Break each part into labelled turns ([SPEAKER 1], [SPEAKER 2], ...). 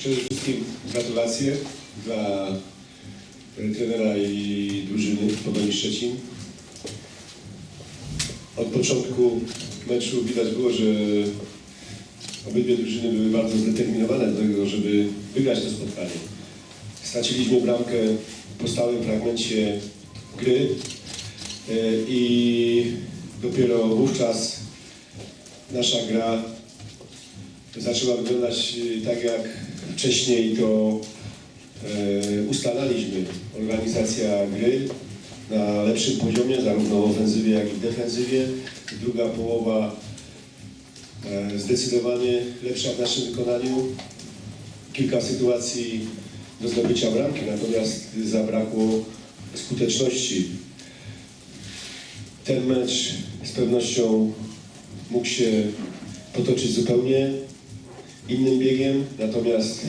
[SPEAKER 1] Przede wszystkim gratulacje dla trenera i drużyny Pogoni Szczecin. Od początku meczu widać było, że obydwie drużyny były bardzo zdeterminowane do tego, żeby wygrać to spotkanie. Straciliśmy bramkę po stałym fragmencie gry e, i dopiero wówczas nasza gra zaczęła wyglądać e, tak jak wcześniej to e, ustalaliśmy. Organizacja gry na lepszym poziomie, zarówno w ofensywie, jak i w defensywie. Druga połowa e, zdecydowanie lepsza w naszym wykonaniu. Kilka sytuacji do zdobycia bramki, natomiast zabrakło skuteczności. Ten mecz z pewnością mógł się potoczyć zupełnie innym biegiem, natomiast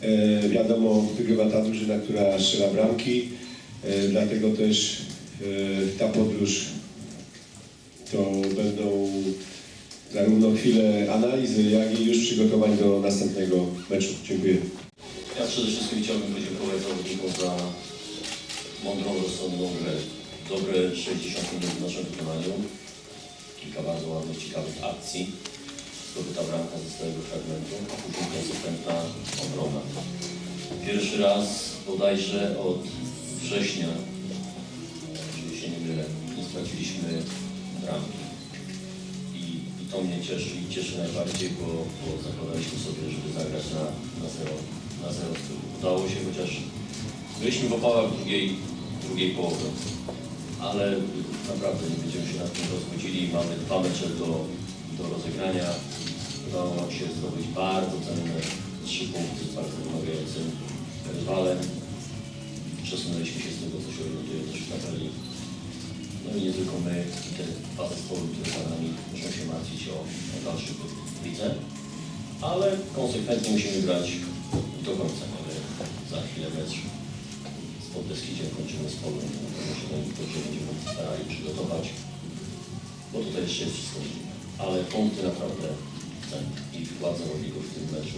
[SPEAKER 1] e, wiadomo, wygrywa ta drużyna, która strzela bramki, e, dlatego też e, ta podróż to będą zarówno chwile analizy, jak i już przygotowań do następnego meczu. Dziękuję.
[SPEAKER 2] Ja przede wszystkim chciałbym podziękować zawodnikom za mądrą, rozsądną grę. Dobre 60 minut w naszym wykonaniu. Kilka bardzo ładnych, ciekawych akcji. Zdobyta bramka ze stałego fragmentu, a później konsekwentna obrona. Pierwszy raz bodajże od września, jeżeli się nie mylę, nie straciliśmy bramki. I, I to mnie cieszy i cieszy najbardziej, bo, bo zakładaliśmy sobie, żeby zagrać na, na zero, na zero. Udało się, chociaż byliśmy w opałach drugiej, drugiej połowy. Ale naprawdę nie będziemy się nad tym rozwodzili. Mamy dwa mecze do, do rozegrania. Udało nam się zdobyć bardzo cenne trzy punkty z bardzo wymagającym rywalem. Przesunęliśmy się z tego, co się orientuje też w tabeli. No i nie tylko my, i te dwa zespoły, które za nami muszą się martwić o, o dalszy w lidze, ale konsekwentnie musimy grać do końca. Mamy za chwilę mecz z Podbeskidziem, kończymy z Polem, na się do się będziemy starali przygotować, bo tutaj jeszcze jest wszystko możliwe. Ale punkty naprawdę i wkład zawodników w tym meczu.